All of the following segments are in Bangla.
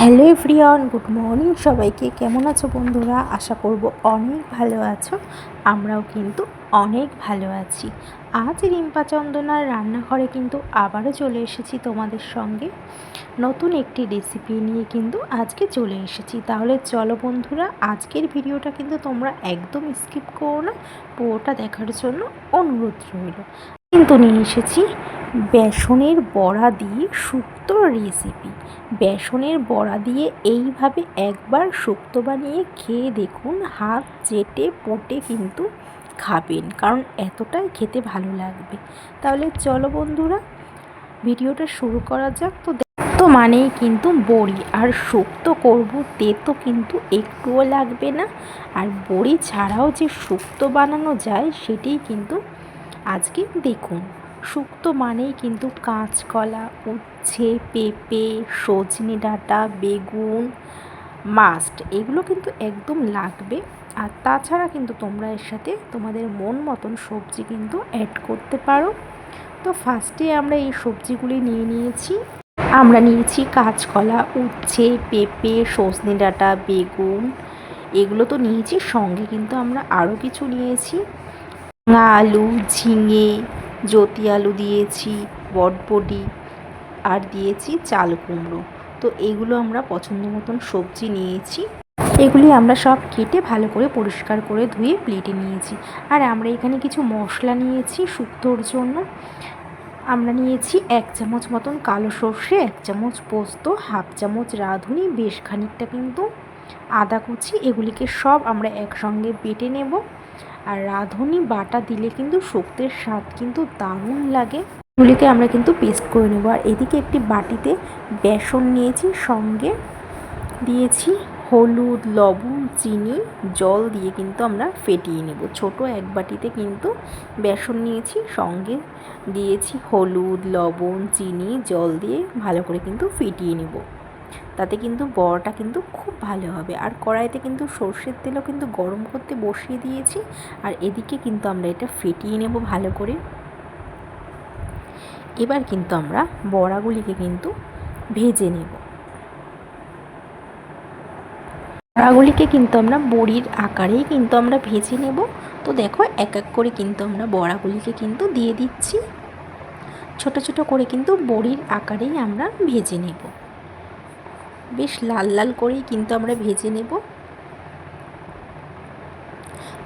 Hello everyone, good morning. সবাইকে কেমন আছো বন্ধুরা? আশা করব অনেক ভালো আছো। আমরাও কিন্তু অনেক ভালো আছি। আজ রিম্পা চন্দনার রান্নাঘরে কিন্তু আবারও চলে এসেছি তোমাদের সঙ্গে। নতুন একটি রেসিপি নিয়ে কিন্তু আজকে চলে এসেছি। তাহলে চলো বন্ধুরা, আজকের ভিডিওটা কিন্তু তোমরা একদম স্কিপ করো না। পুরোটা দেখার জন্য অনুরোধ রইল। কিন্তু নিয়ে এসেছি বেসনের বড়া দিয়ে শুক্তো রেসিপি বেসনের বড়া দিয়ে এইভাবে একবার শুক্তো বানিয়ে খেয়ে দেখুন, হাত চেটে পটে কিন্তু খাবেন, কারণ এতটাই খেতে ভালো লাগবে। তাহলে চলো বন্ধুরা, ভিডিওটা শুরু করা যাক। তো তো মানেই কিন্তু বড়ি, আর শুক্তো করব তেতো কিন্তু একটুও লাগবে না। আর বড়ি ছাড়াও যে শুক্তো বানানো যায়, সেটাই কিন্তু আজকে দেখুন শুক্তো মানেই কিন্তু কাঁচকলা, উচ্ছে, পেঁপে, সজনে ডাঁটা, বেগুন, মাস্ট। এগুলো কিন্তু একদম লাগবে। আর তাছাড়া কিন্তু তোমরা এর সাথে তোমাদের মন মতন সবজি কিন্তু অ্যাড করতে পারো। তো ফার্স্টে আমরা এই সবজিগুলি নিয়ে নিয়েছি। আমরা নিয়েছি কাঁচকলা, উচ্ছে, পেঁপে, সজনে ডাঁটা, বেগুন। এগুলো তো নিয়েছি, সঙ্গে কিন্তু আমরা আরও কিছু নিয়েছি। আলু, ঝিঙে, জ্যোতি আলু দিয়েছি, বটবডি আর দিয়েছি চাল কুমড়ো। তো এগুলো আমরা পছন্দ মতন সবজি নিয়েছি। এগুলি আমরা সব কেটে ভালো করে পরিষ্কার করে ধুয়ে প্লেটে নিয়েছি। আর আমরা এখানে কিছু মশলা নিয়েছি শুক্তোর জন্য। আমরা নিয়েছি এক চামচ মতন কালো সর্ষে, এক চামচ পোস্ত, হাফ চামচ রাঁধুনি, বেশ খানিকটা কিন্তু আদা কুচি। এগুলিকে সব আমরা একসঙ্গে বেটে নেব। আর রাঁধুনি বাটা দিলে কিন্তু শুক্তের স্বাদ কিন্তু দারুণ লাগে। এগুলিকে আমরা কিন্তু পেস্ট করে নেব। আর এদিকে একটি বাটিতে বেসন নিয়েছি, সঙ্গে দিয়েছি হলুদ, লবণ, চিনি, জল দিয়ে কিন্তু আমরা ফেটিয়ে নেব। ছোট এক বাটিতে কিন্তু বেসন নিয়েছি, সঙ্গে দিয়েছি হলুদ, লবণ, চিনি, জল দিয়ে ভালো করে কিন্তু ফেটিয়ে নেব। তাতে কিন্তু বড়াটা কিন্তু খুব ভালো হবে। আর কড়াইতে কিন্তু সর্ষের তেলও কিন্তু গরম করতে বসিয়ে দিয়েছি। আর এদিকে কিন্তু আমরা এটা ফেটিয়ে নেব ভালো করে। এবার কিন্তু আমরা বড়াগুলিকে কিন্তু ভেজে নেব। বড়াগুলিকে কিন্তু আমরা বড়ির আকারেই কিন্তু আমরা ভেজে নেব। তো দেখো, এক এক করে কিন্তু আমরা বড়াগুলিকে কিন্তু দিয়ে দিচ্ছি। ছোট ছোট করে কিন্তু বড়ির আকারেই আমরা ভেজে নেব। বেশ লাল লাল করেই কিন্তু আমরা ভেজে নেব।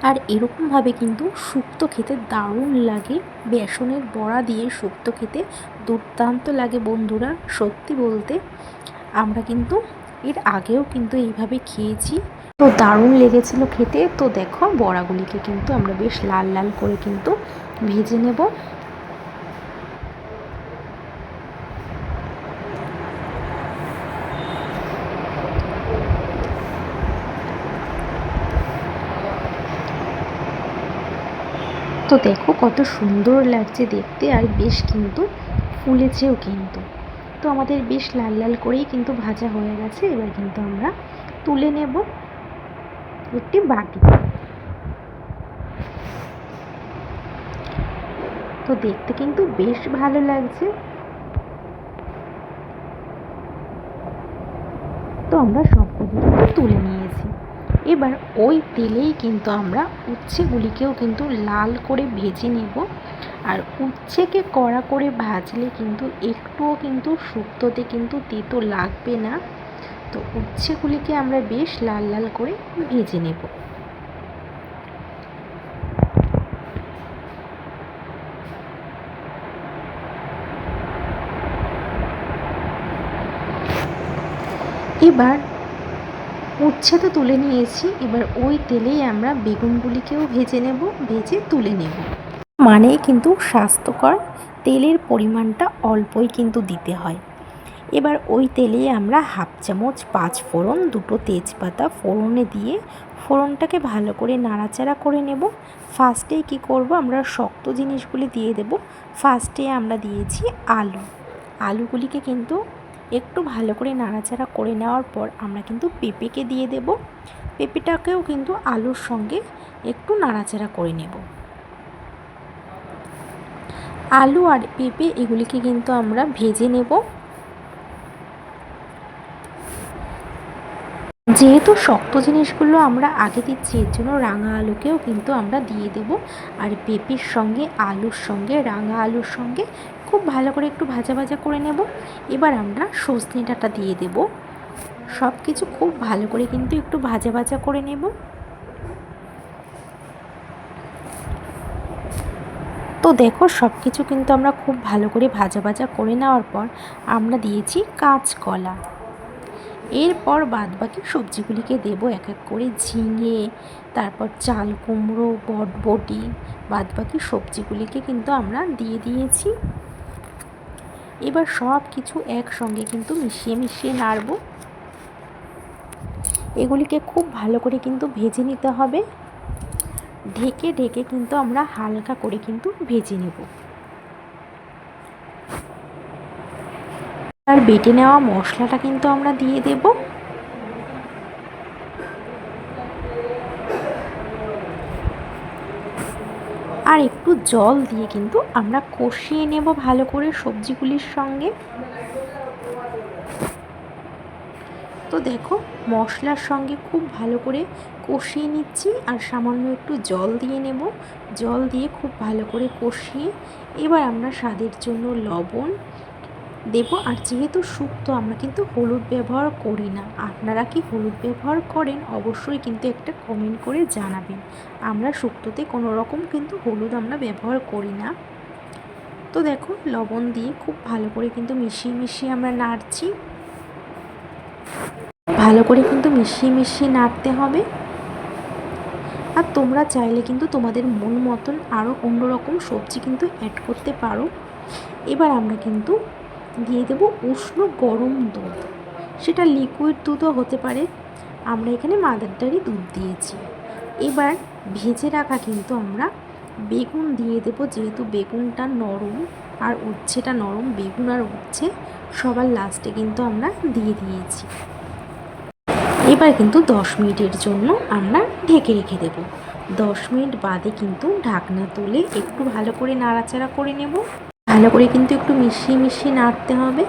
আর এরকমভাবে কিন্তু শুক্তো খেতে দারুণ লাগে। বেসনের বড়া দিয়ে শুক্তো খেতে দুর্দান্ত লাগে বন্ধুরা, সত্যি বলতে। আমরা কিন্তু এর আগেও কিন্তু এইভাবে খেয়েছি। তো দারুণ লেগেছিল খেতে। তো দেখো বড়াগুলিকে কিন্তু আমরা বেশ লাল লাল করে কিন্তু ভেজে নেব। তো দেখো কত সুন্দর লাগছে দেখতে আর বেশ কিন্তু ফুলেছেও কিন্তু। তো আমাদের বেশ লাল লাল করেই কিন্তু ভাজা হয়ে গেছে, এবার কিন্তু আমরা তুলে নেব একটি বাটি। তো দেখতে কিন্তু বেশ ভালো লাগছে। তো আমরা সবগুলো তুলে নিয়েছি এবার ওই তেলেই কিন্তু আমরা উচ্ছেগুলিকেও কিন্তু লাল করে ভেজে নেব। আর উচ্ছেকে কড়া করে ভাজলে কিন্তু একটুও কিন্তু শুক্তোতে কিন্তু তেতো লাগবে না। তো উচ্ছেগুলিকে আমরা বেশ লাল লাল করে ভেজে নেব। এবার উচ্ছে তো তুলে নিয়েছি, এবার ওই তেলেই আমরা বেগুনগুলিকেও ভেজে নেব, ভেজে তুলে নেব। মানেই কিন্তু স্বাস্থ্যকর, তেলের পরিমাণটা অল্পই কিন্তু দিতে হয়। এবার ওই তেলেই আমরা হাফ চামচ পাঁচ ফোড়ন, দুটো তেজপাতা ফোড়নে দিয়ে ফোড়নটাকে ভালো করে নাড়াচাড়া করে নেব। ফার্স্টেই কি করব, আমরা শক্ত জিনিসগুলি দিয়ে দেব। ফার্স্টে আমরা দিয়েছি আলু। আলুগুলিকে কিন্তু একটু ভালো করে নাড়াচাড়া করে নেওয়ার পর আমরা কিন্তু পেঁপেকে দিয়ে দেব। পেঁপেটাকেও কিন্তু আলুর সঙ্গে একটু নাড়াচাড়া করে নেব। আলু আর পেঁপে এগুলিকে কিন্তু আমরা ভেজে নেব। যেহেতু শক্ত জিনিসগুলো আমরা আগে দিচ্ছি, এর জন্য রাঙা আলুকেও কিন্তু আমরা দিয়ে দেব। আর পেঁপের সঙ্গে, আলুর সঙ্গে, রাঙা আলুর সঙ্গে খুব ভালো করে একটু ভাজা ভাজা করে নেব। এবার আমরা সজনে ডাঁটা দিয়ে দেব। সব কিছু খুব ভালো করে কিন্তু একটু ভাজা ভাজা করে নেব। তো দেখো সব কিছু কিন্তু আমরা খুব ভালো করে ভাজা ভাজা করে নেওয়ার পর আমরা দিয়েছি কাঁচকলা। এরপর বাদবাকি সবজিগুলিকে দেবো এক এক করে ঝিঙে, তারপর চাল কুমড়ো, বটবটি। বাদবাকি সবজিগুলিকে কিন্তু আমরা দিয়ে দিয়েছি। এবার সব কিছু একসঙ্গে কিন্তু মিশিয়ে মিশিয়ে নাড়ব। এগুলিকে খুব ভালো করে কিন্তু ভেজে নিতে হবে। ঢেকে ঢেকে কিন্তু আমরা হালকা করে কিন্তু ভেজে নেব। আর বেটে নেওয়া মশলাটা কিন্তু আমরা দিয়ে দেব। আর একটু জল দিয়ে কিন্তু আমরা কষিয়ে নেব ভালো করে সবজিগুলির সঙ্গে। তো দেখো, মশলার সঙ্গে খুব ভালো করে কষিয়ে নিচ্ছি আর সামান্য একটু জল দিয়ে নেব। জল দিয়ে খুব ভালো করে কষিয়ে এবার আমরা স্বাদের জন্য লবণ দেব, আর যেহেতু শুক্তো আমরা কিন্তু হলুদ ব্যবহার করি না। আপনারা কি হলুদ ব্যবহার করেন, অবশ্যই কিন্তু একটা কমেন্ট করে জানাবেন। আমরা শুক্তোতে কোনো রকম কিন্তু হলুদ আমরা ব্যবহার করি না। তো দেখো, লবণ দিয়ে খুব ভালো করে কিন্তু মিশিয়ে মিশিয়ে আমরা নাড়ছি। ভালো করে কিন্তু মিশিয়ে মিশিয়ে নাড়তে হবে। আর তোমরা চাইলে কিন্তু তোমাদের মন মতন আরও অন্যরকম সবজি কিন্তু অ্যাড করতে পারো। এবার আমরা কিন্তু দিয়ে দেব উষ্ণ গরম দুধ। সেটা লিকুইড দুধও হতে পারে। আমরা এখানে মাদার ডারি দুধ দিয়েছি। এবার ভেজে রাখা কিন্তু আমরা বেগুন দিয়ে দেব। যেহেতু বেগুনটা নরম আর উচ্ছেটা নরম, বেগুন আর উচ্ছে সবার লাস্টে কিন্তু আমরা দিয়ে দিয়েছি। এবার কিন্তু দশ মিনিটের জন্য আমরা ঢেকে রেখে দেব। দশ মিনিট বাদে কিন্তু ঢাকনা তুলে একটু ভালো করে নাড়াচাড়া করে নেব। ভালো করে কিন্তু একটু মিশিয়ে মিশিয়ে নাড়তে হবে।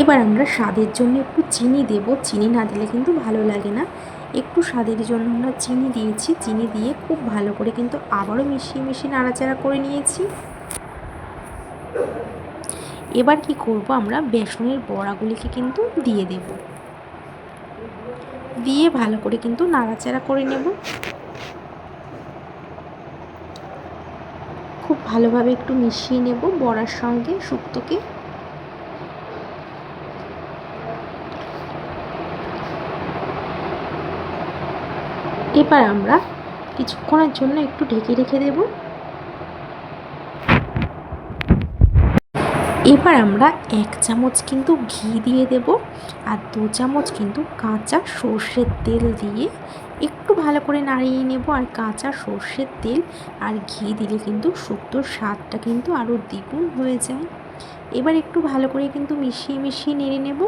এবার আমরা স্বাদের জন্য একটু চিনি দেব। চিনি না দিলে কিন্তু ভালো লাগে না। একটু স্বাদের জন্য আমরা চিনি দিয়েছি। চিনি দিয়ে খুব ভালো করে কিন্তু আবারও মিশিয়ে মিশিয়ে নাড়াচাড়া করে নিয়েছি। এবার কি করব আমরা? বেসনের বড়াগুলিকে কিন্তু দিয়ে দেব। দিয়ে ভালো করে কিন্তু নাড়াচাড়া করে নেব খুব ভালোভাবে একটু মিশিয়ে নেব বড়ার সঙ্গে শুক্তোকে। এবার আমরা কিছুক্ষণের জন্য একটু ঢেকে রেখে দেবো। এবার আমরা এক চামচ কিন্তু ঘি দিয়ে দেব আর দু চামচ কিন্তু কাঁচা সর্ষের তেল দিয়ে একটু ভালো করে নাড়িয়ে নেব আর কাঁচা সর্ষের তেল আর ঘি দিলে কিন্তু শুক্তোর স্বাদটা কিন্তু আরও দ্বিগুণ হয়ে যায়। এবার একটু ভালো করে কিন্তু মিশিয়ে মিশিয়ে নেড়ে নেব।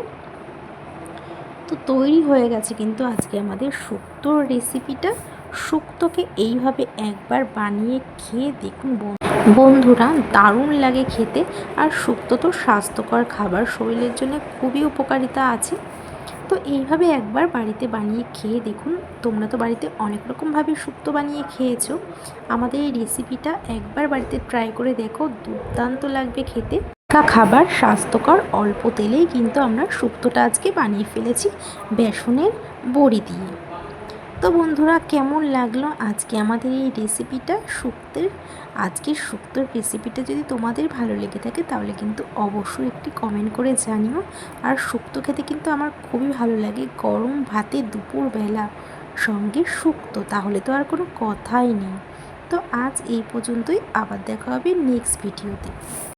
তো তৈরি হয়ে গেছে কিন্তু আজকে আমাদের শুক্তোর রেসিপিটা। শুক্তোকে এইভাবে একবার বানিয়ে খেয়ে দেখুন বন্ধুরা, দারুণ লাগে খেতে আর শুক্তো তো স্বাস্থ্যকর খাবার, শরীরের জন্য খুবই উপকারিতা আছে। তো এইভাবে একবার বাড়িতে বানিয়ে খেয়ে দেখুন। তোমরা তো বাড়িতে অনেক রকমভাবে শুক্তো বানিয়ে খেয়েছো। আমাদের এই রেসিপিটা একবার বাড়িতে ট্রাই করে দেখো, দুর্দান্ত লাগবে খেতে। কা খাবার স্বাস্থ্যকর অল্প তেলেই কিন্তু আমরা শুক্তোটা আজকে বানিয়ে ফেলেছি বেসনের বড়ি দিয়ে। তো বন্ধুরা, কেমন লাগল আজকে আমাদের এই রেসিপিটা শুক্তের? আজকের শুক্তোর রেসিপিটা যদি তোমাদের ভালো লেগে থাকে, তাহলে কিন্তু অবশ্যই একটি কমেন্ট করে জানিও। আর শুক্তো খেতে কিন্তু আমার খুবই ভালো লাগে, গরম ভাতে দুপুরবেলা সঙ্গে শুক্তো, তাহলে তো আর কোনো কথাই নেই। তো আজ এই পর্যন্তই, আবার দেখা হবে নেক্সট ভিডিওতে